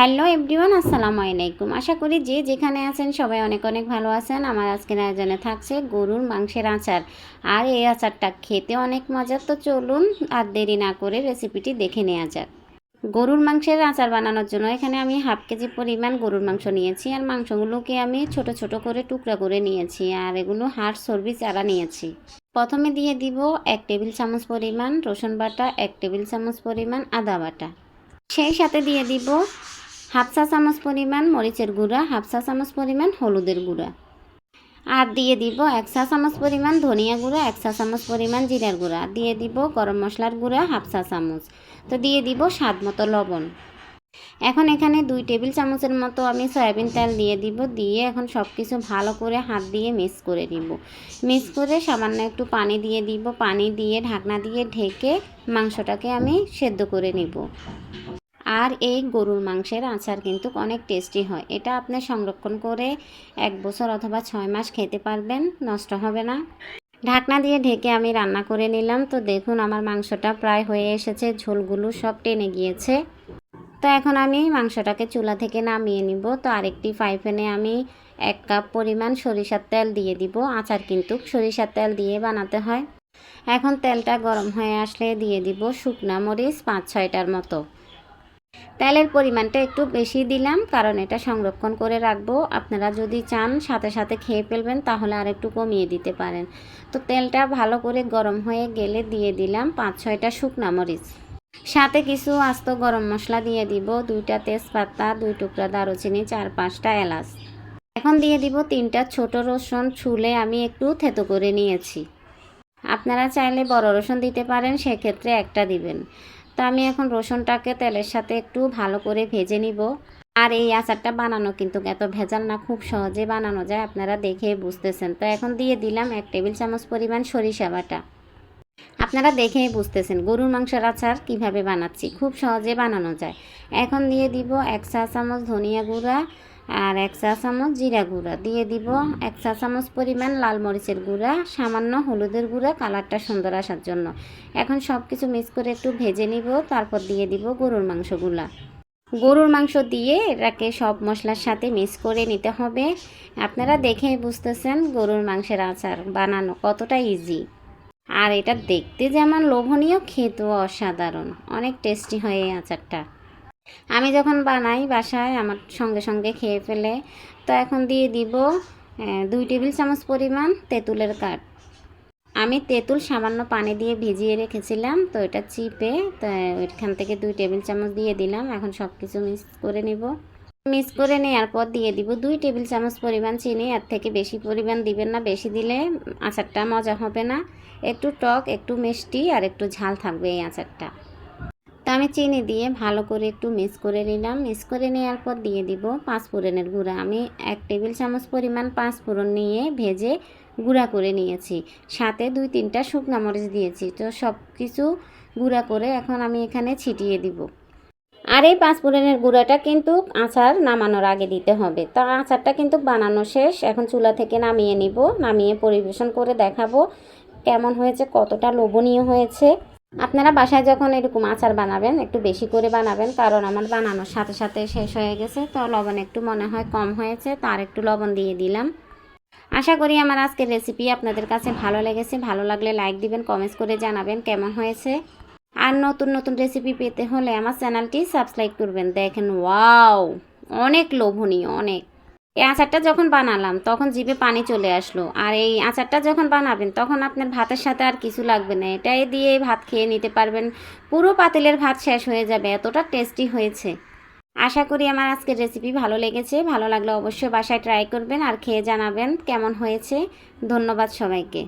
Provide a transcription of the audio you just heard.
Hello everyone, আসসালামু আলাইকুম। আশা করি যে যেখানে আছেন সবাই অনেক অনেক ভালো আছেন। আমার আজকের আয়োজনে থাকছে গরুর মাংসের আচার। আর এই আচারটা খেতে অনেক মজার তো চলুন আর দেরি না করে রেসিপিটি দেখে নেওয়া যাক। গরুর মাংসের আচার বানানোর জন্য এখানে আমি হাফ কেজি পরিমাণ গরুর মাংস নিয়েছি। আর মাংসগুলোকে আমি ছোট ছোট করে টুকরা করে নিয়েছি। আর এগুলো হাড় চর্বি চারা নিয়েছি। প্রথমে দিয়ে দিব এক টেবিল চামচ পরিমাণ রসুন বাটা, এক টেবিল চামচ পরিমাণ আদা বাটা। সেই সাথে দিয়ে দিব হাফ চা চামচ পরিমাণ মরিচের গুঁড়া হাফ চা চামচ পরিমাণ হলুদের গুঁড়া। আর দিয়ে দিব এক চা চামচ পরিমাণ ধনিয়া গুঁড়া, এক চা চামচ পরিমাণ জিরার গুঁড়া। দিয়ে দিব গরম মশলার গুঁড়া, হাফ চা চামচ। তো দিয়ে দিব স্বাদ মতো লবণ। এখন এখানে দুই টেবিল চামচের মতো আমি সয়াবিন তেল দিয়ে দিব, দিয়ে এখন সব কিছু ভালো করে হাত দিয়ে মিক্স করে দিব মিক্স করে সামান্য একটু পানি দিয়ে দিব। পানি দিয়ে ঢাকনা দিয়ে ঢেকে মাংসটাকে আমি সেদ্ধ করে নিব। আর এই গরুর মাংসের আচার কিন্তু অনেক টেস্টি হয়। এটা আপনি সংরক্ষণ করে এক বছর অথবা ছয় মাস খেতে পারবেন, নষ্ট হবে না। ঢাকনা দিয়ে ঢেকে আমি রান্না করে নিলাম। তো দেখুন আমার মাংসটা প্রায় হয়ে এসেছে, ঝোলগুলো সব টেনে গিয়েছে। তো এখন আমি মাংসটাকে চুলা থেকে নামিয়ে নিব। তো আরেকটি ফ্রাই প্যানে আমি এক কাপ পরিমাণ সরিষার তেল দিয়ে দিব। আচার কিন্তু সরিষার তেল দিয়ে বানাতে হয়। এখন তেলটা গরম হয়ে আসলে দিয়ে দিব শুকনা মরিচ পাঁচ ছয়টার মতো। তেলের পরিমাণটা একটু বেশি দিলাম, কারণ এটা সংরক্ষণ করে রাখব। আপনারা যদি চান, সাথে সাথে খেয়ে ফেলবেন, তাহলে আর একটু কমিয়ে দিতে পারেন। তো তেলটা ভালো করে গরম হয়ে গেলে দিয়ে দিলাম পাঁচ, ছয়টা শুকনা মরিচ। সাথে কিছু আস্ত গরম মশলা দিয়ে দিব, দুইটা তেজপাতা, দুই টুকরা দারুচিনি, চার, পাঁচটা এলাচ। এখন দিয়ে দিব তিনটা ছোট রসুন, ছুলে আমি একটু থেতো করে নিয়েছি। আপনারা চাইলে বড় রসুন দিতে পারেন, সেক্ষেত্রে একটা দিবেন। তো আমি এখন রসুনটাকে তেলের সাথে একটু ভালো করে ভেজে নিব। আর এই আচারটা বানানো কিন্তু এত ভেজাল না, খুব সহজে বানানো যায়, আপনারা দেখে বুঝতেছেন। তো এখন দিয়ে দিলাম এক টেবিল চামচ পরিমাণ সরিষা বাটা। আপনারা দেখেই বুঝতেছেন গরুর মাংসের আচার কীভাবে বানাচ্ছি, খুব সহজে বানানো যায়। এখন দিয়ে দিব এক চা চামচ ধনিয়া গুঁড়া আর এক চা চামচ জিরা গুঁড়া। দিয়ে দিব এক চা চামচ পরিমাণ লাল মরিচের গুঁড়া, সামান্য হলুদের গুঁড়া, কালারটা সুন্দর আসার জন্য। এখন সব কিছু মিক্স করে একটু ভেজে নিব, তারপর দিয়ে দিব গরুর মাংসগুলা। গরুর মাংস দিয়ে এটাকে সব মশলার সাথে মিক্স করে নিতে হবে। আপনারা দেখেই বুঝতেছেন গরুর মাংসের আচার বানানো কতটা ইজি আর এটা দেখতে যেমন লোভনীয়, খেতেও অসাধারণ। অনেক টেস্টি হয় এই আচারটা। আমি যখন বানাই বাসায় আমার সঙ্গে সঙ্গে খেয়ে ফেলে, তো এখন দিয়ে দিব দুই টেবিল চামচ পরিমাণ তেঁতুলের কাঠ। আমি তেঁতুল সামান্য পানি দিয়ে ভিজিয়ে রেখেছিলাম, তো এটা চিপে, তো ওইখান থেকে দুই টেবিল চামচ দিয়ে দিলাম, এখন সব কিছু মিক্স করে নিব। মিক্স করে নেওয়ার পর দিয়ে দিব দুই টেবিল চামচ পরিমাণ চিনি, এর থেকে বেশি পরিমাণ দিবেন না, বেশি দিলে আচারটা মজা হবে না। একটু টক, একটু মিষ্টি, আর একটু ঝাল থাকবে এই আচারটা। আমি চিনি দিয়ে ভালো করে একটু মিক্স করে নিলাম। মিক্স করে নেওয়ার পর দিয়ে দিব পাঁচ ফোড়নের গুঁড়া। আমি এক টেবিল চামচ পরিমাণ পাঁচ ফোড়ন নিয়ে ভেজে গুঁড়া করে নিয়েছি। সাথে দুই তিনটা শুকনা মরিচ দিয়েছি। তো সব কিছু গুঁড়া করে এখন আমি এখানে ছিটিয়ে দিব। আর এই পাঁচ ফোড়নের গুঁড়াটা কিন্তু আচার নামানোর আগে দিতে হবে। তা আচারটা কিন্তু বানানো শেষ। এখন চুলা থেকে নামিয়ে নিব। নামিয়ে পরিবেশন করে দেখাবো কেমন হয়েছে, কতটা লোভনীয় হয়েছে। আপনারা বাসায় যখন এরকম আচার বানাবেন, একটু বেশি করে বানাবেন, কারণ আমার বানানোর সাথে সাথে শেষ হয়ে গেছে, তো লবণ একটু মনে হয় কম হয়েছে, তার একটু লবণ দিয়ে দিলাম। আশা করি আমার আজকের রেসিপি আপনাদের কাছে ভালো লেগেছে, ভালো লাগলে লাইক দিবেন কমেন্টস করে জানাবেন কেমন হয়েছে। আর নতুন নতুন রেসিপি পেতে হলে আমার চ্যানেলটি সাবস্ক্রাইব করবেন, দেখেন ওয়াও অনেক লোভনীয়, অনেক। এই আচারটা যখন বানালাম, তখন জিভে পানি চলে আসলো। আর এই আচারটা যখন বানাবেন, তখন আপনার ভাতের সাথে আর কিছু লাগবে না। এটাই দিয়ে ভাত খেয়ে নিতে পারবেন। পুরো পাতিলের ভাত শেষ হয়ে যাবে। এতটা টেস্টি হয়েছে। আশা করি আমার আজকের রেসিপি ভালো লেগেছে। ভালো লাগলে অবশ্যই বাসায় ট্রাই করবেন আর খেয়ে জানাবেন কেমন হয়েছে। ধন্যবাদ সবাইকে।